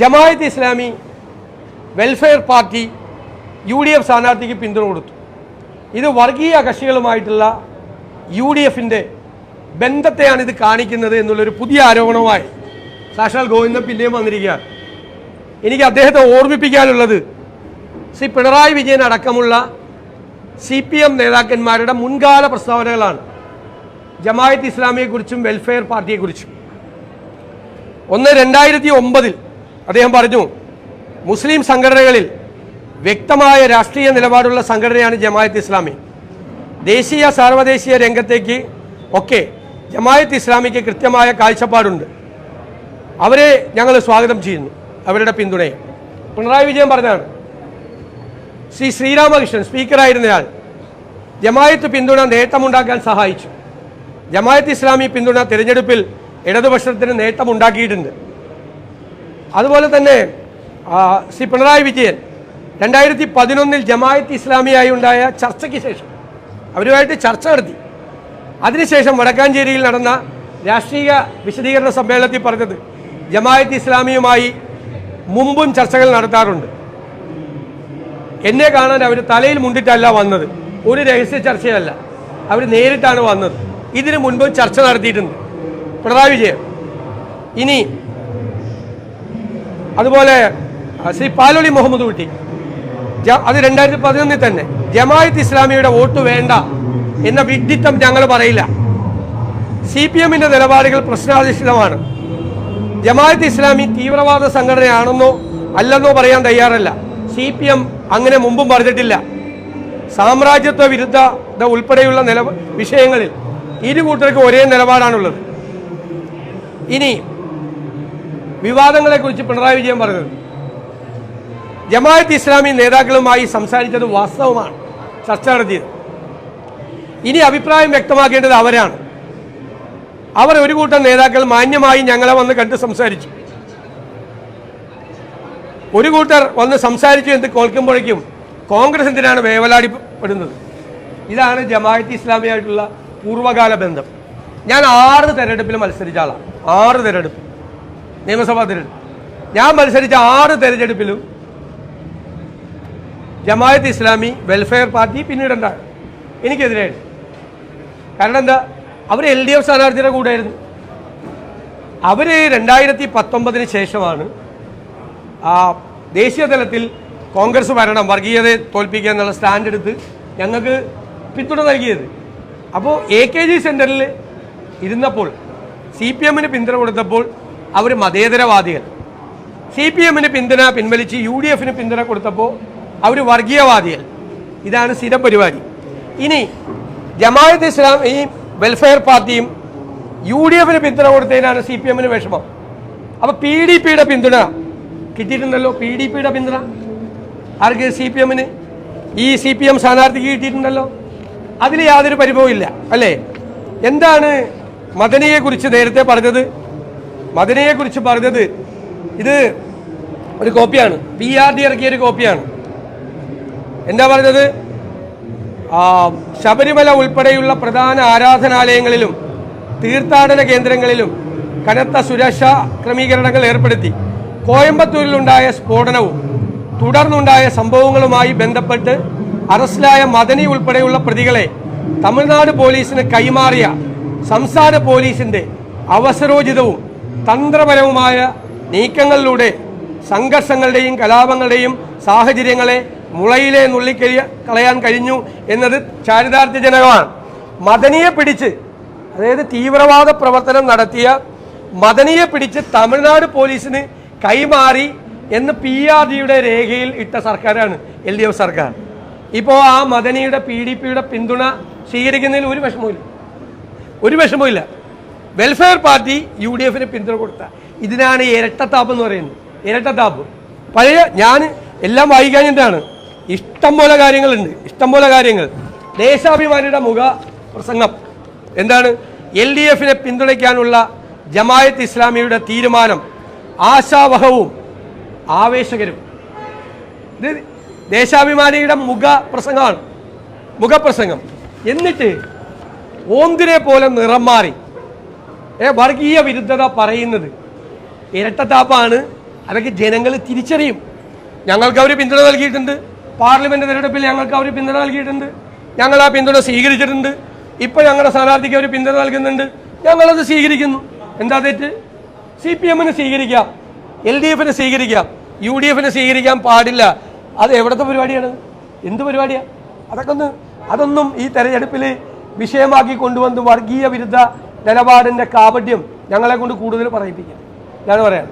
Jamaat Islami welfare party U D F സ്ഥാനാർത്ഥിക്ക് പിന്തുണ കൊടുത്തു. ഇത് വർഗീയ കക്ഷികളുമായിട്ടുള്ള യു ഡി എഫിന്റെ ബന്ധത്തെയാണ് ഇത് കാണിക്കുന്നത് എന്നുള്ളൊരു പുതിയ ആരോപണവുമായി സാക്ഷാൽ ഗോവിന്ദൻ പിന്നെയും വന്നിരിക്കുകയാണ്. എനിക്ക് അദ്ദേഹത്തെ ഓർമ്മിപ്പിക്കാനുള്ളത് ശ്രീ പിണറായി വിജയൻ അടക്കമുള്ള സി പി എം നേതാക്കന്മാരുടെ മുൻകാല പ്രസ്താവനകളാണ്. ജമായത്ത് ഇസ്ലാമിയെക്കുറിച്ചും വെൽഫെയർ പാർട്ടിയെക്കുറിച്ചും. ഒന്ന് രണ്ടായിരത്തി ഒമ്പതിൽ അദ്ദേഹം പറഞ്ഞു മുസ്ലിം സംഘടനകളിൽ വ്യക്തമായ രാഷ്ട്രീയ നിലപാടുള്ള സംഘടനയാണ് ജമായത്ത് ഇസ്ലാമി. ദേശീയ സാർവദേശീയ രംഗത്തേക്ക് ഒക്കെ ജമായത്ത് ഇസ്ലാമിക്ക് കൃത്യമായ കാഴ്ചപ്പാടുണ്ട്. അവരെ ഞങ്ങൾ സ്വാഗതം ചെയ്യുന്നു അവരുടെ പിന്തുണയെ. പിണറായി വിജയൻ പറഞ്ഞതാണ് ശ്രീ ശ്രീരാമകൃഷ്ണൻ സ്പീക്കറായിരുന്നയാൾ ജമായത്ത് പിന്തുണ നേട്ടമുണ്ടാക്കാൻ സഹായിച്ചു. ജമായത്ത് ഇസ്ലാമി പിന്തുണ തിരഞ്ഞെടുപ്പിൽ ഇടതുപക്ഷത്തിന് നേട്ടമുണ്ടാക്കിയിട്ടുണ്ട്. അതുപോലെ തന്നെ ശ്രീ പിണറായി വിജയൻ രണ്ടായിരത്തി പതിനൊന്നിൽ ജമായത്ത് ഇസ്ലാമിയായി ഉണ്ടായ ചർച്ചയ്ക്ക് ശേഷം അവരുമായിട്ട് ചർച്ച നടത്തി. അതിനുശേഷം വടക്കാഞ്ചേരിയിൽ നടന്ന രാഷ്ട്രീയ വിശദീകരണ സമ്മേളനത്തിൽ പറഞ്ഞത് ജമായത്ത് ഇസ്ലാമിയുമായി മുമ്പും ചർച്ചകൾ നടത്താറുണ്ട്. എന്നെ കാണാൻ അവർ തലയിൽ മുണ്ടിട്ടല്ല വന്നത്. ഒരു രഹസ്യ ചർച്ചയല്ല. അവർ നേരിട്ടാണ് വന്നത്. ഇതിനു മുൻപും ചർച്ച നടത്തിയിട്ടുണ്ട്. പിണറായി വിജയൻ ഇനി അതുപോലെ ശ്രീ പാലോളി മുഹമ്മദ് കുട്ടി. അത് രണ്ടായിരത്തി പതിനൊന്നിൽ തന്നെ. ജമായത്ത് ഇസ്ലാമിയുടെ വോട്ട് വേണ്ട എന്ന വിഡിത്തം ഞങ്ങൾ പറയില്ല. സി പി എമ്മിന്റെ നിലപാടുകൾ പ്രശ്നാധിഷ്ഠിതമാണ്. ജമായത്ത് ഇസ്ലാമി തീവ്രവാദ സംഘടനയാണെന്നോ അല്ലെന്നോ പറയാൻ തയ്യാറല്ല. സി പി എം അങ്ങനെ മുമ്പും പറഞ്ഞിട്ടില്ല. സാമ്രാജ്യത്വ വിരുദ്ധത ഉൾപ്പെടെയുള്ള നില വിഷയങ്ങളിൽ ഇരു കൂട്ടർക്കും ഒരേ നിലപാടാണുള്ളത്. ഇനി വിവാദങ്ങളെക്കുറിച്ച് പിണറായി വിജയൻ പറഞ്ഞത്. ജമാഅത്ത് ഇസ്ലാമി നേതാക്കളുമായി സംസാരിച്ചത് വാസ്തവമാണ്. ചർച്ച നടത്തിയത്. ഇനി അഭിപ്രായം വ്യക്തമാക്കേണ്ടത് അവരാണ്. അവർ ഒരു കൂട്ടം നേതാക്കൾ മാന്യമായി ഞങ്ങളെ വന്ന് കണ്ട് സംസാരിച്ചു. ഒരു കൂട്ടർ വന്ന് സംസാരിച്ചു എന്ന് കേൾക്കുമ്പോഴേക്കും കോൺഗ്രസ് എന്തിനാണ് വേവലാടിപ്പെടുന്നത്? ഇതാണ് ജമാഅത്ത് ഇസ്ലാമിയായിട്ടുള്ള പൂർവകാല ബന്ധം. ഞാൻ ആറ് തെരഞ്ഞെടുപ്പിൽ മത്സരിച്ച ആളാണ്. ആറ് തെരഞ്ഞെടുപ്പ് നിയമസഭാ തെരഞ്ഞെടുപ്പ്. ഞാൻ മത്സരിച്ച ആറ് തെരഞ്ഞെടുപ്പിലും ജമായത്ത് ഇസ്ലാമി വെൽഫെയർ പാർട്ടി പിന്നീടുണ്ടായി എനിക്കെതിരായിരുന്നു കാരണം എന്താ? അവർ എൽ ഡി എഫ് സ്ഥാനാർത്ഥിയുടെ കൂടെയായിരുന്നു. അവർ രണ്ടായിരത്തി പത്തൊമ്പതിന് ശേഷമാണ് ദേശീയ തലത്തിൽ കോൺഗ്രസ് ഭരണം വർഗീയതയെ തോൽപ്പിക്കുക എന്നുള്ള സ്റ്റാൻഡ് എടുത്ത് ഞങ്ങൾക്ക് പിന്തുണ നൽകിയത്. അപ്പോൾ എ കെ ജി സെന്ററിൽ ഇരുന്നപ്പോൾ സി പി എമ്മിന് പിന്തുണ കൊടുത്തപ്പോൾ അവർ മതേതരവാദികൾ. സി പി എമ്മിന് പിന്തുണ പിൻവലിച്ച് യു ഡി എഫിന് പിന്തുണ കൊടുത്തപ്പോൾ അവർ വർഗീയവാദികൾ. ഇതാണ് സ്ഥിരം പരിപാടി. ഇനി ജമാഅത്ത് ഇസ്ലാം ഈ വെൽഫെയർ പാർട്ടിയും യു ഡി എഫിന് പിന്തുണ കൊടുത്തതിനാണ് സി പി എമ്മിന് വിഷമം. അപ്പോൾ പി ഡി പിയുടെ പിന്തുണ കിട്ടിയിട്ടുണ്ടല്ലോ? പി ഡി പിയുടെ പിന്തുണ? ആർക്ക് സി പി എമ്മിന്? ഈ സി പി എം സ്ഥാനാർത്ഥിക്ക് കിട്ടിയിട്ടുണ്ടല്ലോ? അതിൽ യാതൊരു പരിഭവമില്ല അല്ലേ? എന്താണ് മദനിയെക്കുറിച്ച് നേരത്തെ പറഞ്ഞത്? മദനിയെക്കുറിച്ച് പറഞ്ഞത് ഇത് ഒരു കോപ്പിയാണ്. പി ആർ ഡി ഇറക്കിയ ഒരു കോപ്പിയാണ്. എന്താ പറഞ്ഞത്? ശബരിമല ഉൾപ്പെടെയുള്ള പ്രധാന ആരാധനാലയങ്ങളിലും തീർത്ഥാടന കേന്ദ്രങ്ങളിലും കനത്ത സുരക്ഷാ ക്രമീകരണങ്ങൾ ഏർപ്പെടുത്തി. കോയമ്പത്തൂരിലുണ്ടായ സ്ഫോടനവും തുടർന്നുണ്ടായ സംഭവങ്ങളുമായി ബന്ധപ്പെട്ട് അറസ്റ്റിലായ മദനി ഉൾപ്പെടെയുള്ള പ്രതികളെ തമിഴ്നാട് പോലീസിന് കൈമാറിയ സംസ്ഥാന പോലീസിന്റെ അവസരോചിതവും തന്ത്രപരവുമായ നീക്കങ്ങളിലൂടെ സംഘർഷങ്ങളുടെയും കലാപങ്ങളുടെയും സാഹചര്യങ്ങളെ മുളയിലെ നുള്ളിക്കഴിയ കളയാൻ കഴിഞ്ഞു എന്നത് ചാരിതാർത്ഥ്യജനകമാണ് മദനിയെ പിടിച്ച് അതായത് തീവ്രവാദ പ്രവർത്തനം നടത്തിയ മദനിയെ പിടിച്ച് തമിഴ്നാട് പോലീസിന് കൈമാറി എന്ന് പി ആർ ഡിയുടെ രേഖയിൽ ഇട്ട സർക്കാരാണ് എൽ ഡി എഫ് സർക്കാർ. ഇപ്പോൾ ആ മദനിയുടെ പി ഡി പിയുടെ പിന്തുണ സ്വീകരിക്കുന്നതിൽ ഒരു വിഷമവും ഒരു വിഷമവുമില്ല. വെൽഫെയർ പാർട്ടി യു ഡി എഫിന് പിന്തുണ കൊടുത്ത. ഇതിനാണ് ഇരട്ടത്താപ്പ് എന്ന് പറയുന്നത്. ഇരട്ടത്താപ്പ്. പഴയ ഞാൻ എല്ലാം വായിക്കാഞ്ഞിട്ടാണ് ഇഷ്ടം പോലെ കാര്യങ്ങളുണ്ട്. ഇഷ്ടം പോലെ കാര്യങ്ങൾ. ദേശാഭിമാനിയുടെ മുഖ പ്രസംഗം. എന്താണ്? എൽ ഡി എഫിനെ പിന്തുണയ്ക്കാനുള്ള ജമായത്ത് ഇസ്ലാമിയുടെ തീരുമാനം ആശാവഹവും ആവേശകരും. ഇത് ദേശാഭിമാനിയുടെ മുഖ പ്രസംഗമാണ്. മുഖപ്രസംഗം എന്നിട്ട് ഓന്തിനെ പോലെ നിറം മാറി. വർഗീയ വിരുദ്ധത പറയുന്നത്. ഇരട്ടത്താപ്പാണ്. അതൊക്കെ ജനങ്ങൾ തിരിച്ചറിയും. ഞങ്ങൾക്ക് അവർ പിന്തുണ നൽകിയിട്ടുണ്ട്. പാർലമെന്റ് തെരഞ്ഞെടുപ്പിൽ ഞങ്ങൾക്ക് അവർ പിന്തുണ നൽകിയിട്ടുണ്ട്. ഞങ്ങൾ ആ പിന്തുണ സ്വീകരിച്ചിട്ടുണ്ട്. ഇപ്പോൾ ഞങ്ങളുടെ സ്ഥാനാർത്ഥിക്ക് അവർ പിന്തുണ നൽകുന്നുണ്ട്. ഞങ്ങളത് സ്വീകരിക്കുന്നു. എന്താ തെറ്റ്? സി പി എമ്മിന് സ്വീകരിക്കാം. എൽ ഡി എഫിന് സ്വീകരിക്കാം. യു ഡി എഫിന് സ്വീകരിക്കാൻ പാടില്ല. അത് എവിടുത്തെ പരിപാടിയാണ്? എന്ത് പരിപാടിയാണ് അതൊക്കെ ഒന്ന് അതൊന്നും ഈ തെരഞ്ഞെടുപ്പിൽ വിഷയമാക്കി കൊണ്ടുവന്ന് വർഗീയ വിരുദ്ധ നിലപാടിന്റെ കാപട്യം ഞങ്ങളെ കൊണ്ട് കൂടുതൽ പറയിപ്പിക്കാം. ഞാൻ പറയാം